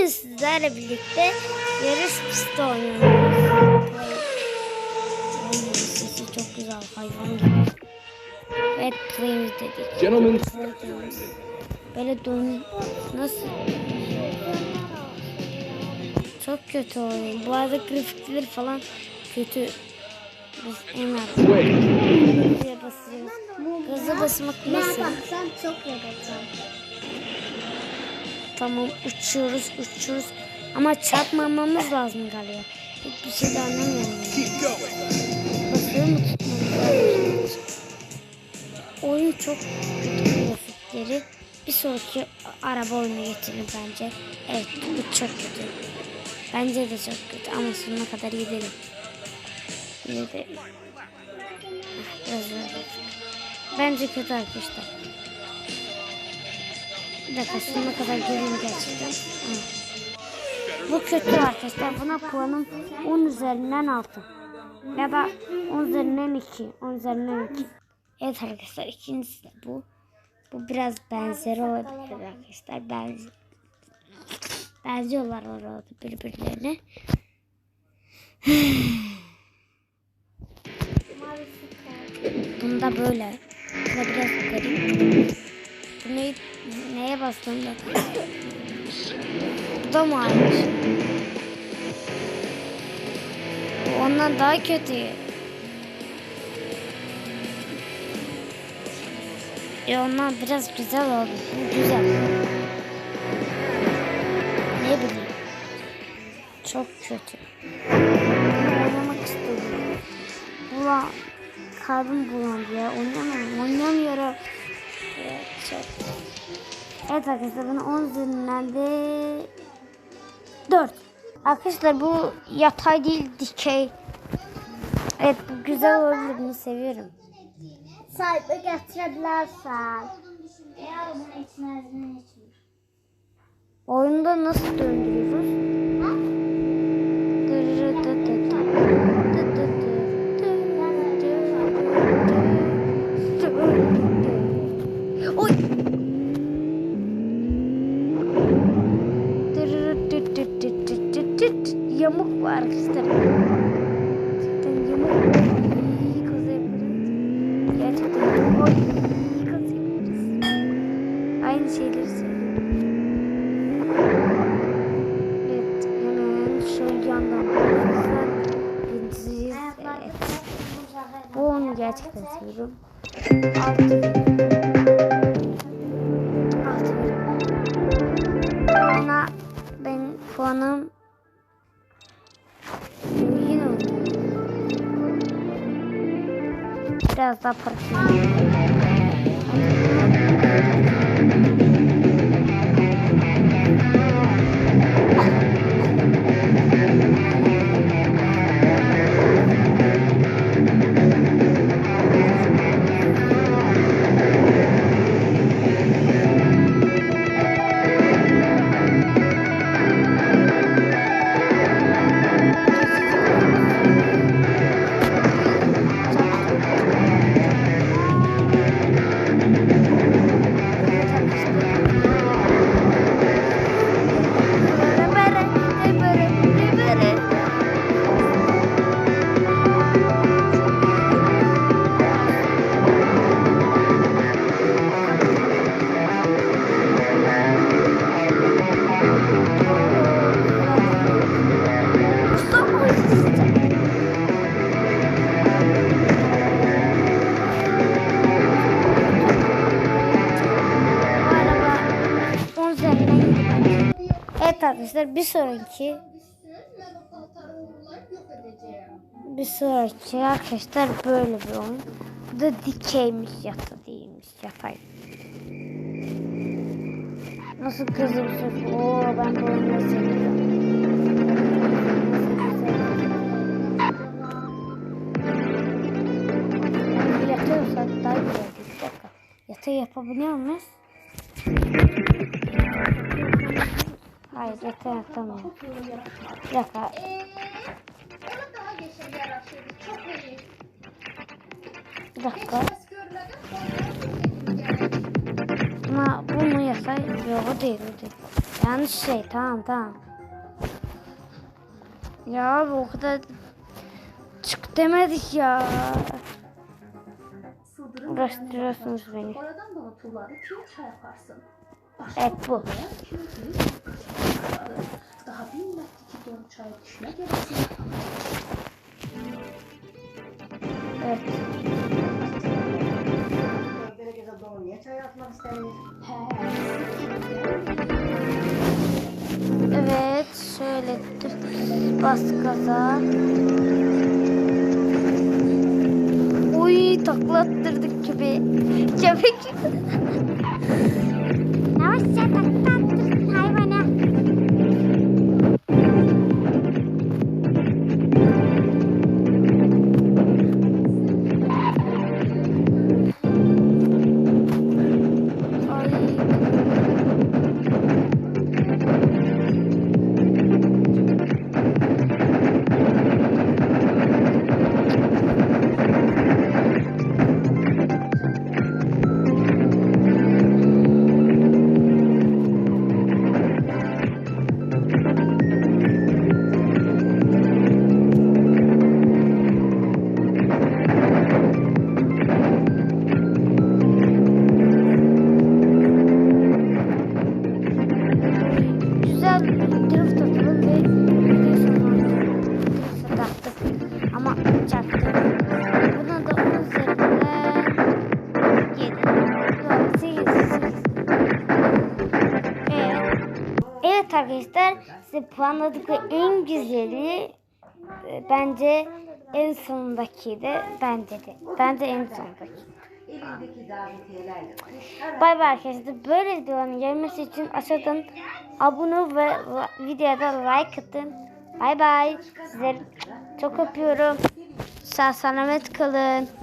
Bugün sizlerle birlikte yarış pisti oynuyoruz. Sesi çok güzel hayvan gibi. Evet playimiz dedik. Gentlemen. Böyle dön... Nasıl? Çok kötü oyun. Bu arada grafikleri falan kötü. Biz en az. Gaza basmak nasıl? Sen çok yaratacağım. Tamam uçuyoruz uçuyoruz. Ama çarpmamamız lazım galiba. Hiçbir şey de anlamıyorum. Basıyor mu tutmamız? Oyun çok kötü grafikleri. Bir sonraki araba oyunu getirir bence. Evet bu çok kötü. Bence de çok kötü ama sonuna kadar gidelim. Yine de... Ah, Biraz Bence kötü arkadaşlar. Bir dakika sonuna kadar geleyim gerçekten. Bu kötü arkadaşlar. Buna puanım 10 üzerinden 6. Ya da 10 üzerinden 2. 10 üzerinden 2. Evet arkadaşlar ikincisi de bu. Bu biraz benzeri olabilir arkadaşlar. Benzi benziyorlar orada birbirlerine. Bunda böyle. Bu da biraz garip. Bu ne, neye bastığında? Bu da mı aynı şey? Ondan daha kötü. Ya ondan biraz güzel oldu. Bu güzel. Ne bileyim. Çok kötü. Bunu oynamak istedim. Ulan kalbim bulandı ya. Oynamam. Oynamıyorum. Evet, çok. Evet arkadaşlar bana 10 üzerinden de 4. Arkadaşlar bu yatay değil dikey. Evet bu güzel olabilir. Bunu seviyorum. Sahibi getirebilirsen. Oyunda nasıl döndürüyoruz? Var arkadaşlar. Gerçekten yamuk. İyi kaza yaparız. Gerçekten yamuk. İyi kaza yaparız. Aynı şeyleri söylüyorum. Evet, hemen şu yandan gideceğiz. Evet. Bu onu gerçekten seviyorum. Altı puanım Biraz daha para. Evet arkadaşlar bir sonraki bir sonraki arkadaşlar böyle bir oyun. Bu da dikeymiş yata değilmiş yatay. Nasıl kızım söz? Oo ben bu oyunu seviyorum. Yatıyorsak daha güzel. Yatay yapabiliyor muyuz? Hayır yatay yapamıyorum. Bir dakika. Bir dakika. Ama bu mu yatay? Yok o değil o değil. yanlış şey tamam tamam. Ya abi o kadar çık demedik ya. Uğraştırıyorsunuz beni. Oradan da o tuğları piyoşa yaparsın. Evet bu. Daha bilmezdi ki don çay dişine gelsin. Evet. Böyle güzel doğru niye çay atmak istemiyor? Evet şöyle. Bas gaza. Uy taklattırdık köpeği. Köpek. Nossa, papai. Evet arkadaşlar size puanladıkları en güzeli e, bence en sonundaki de bence de. Bence en sondaki. Bay bay arkadaşlar. Böyle videoların gelmesi için aşağıdan abone ve la- videoya da like atın. Bay bay. Sizleri çok öpüyorum. Sağ selamet kalın.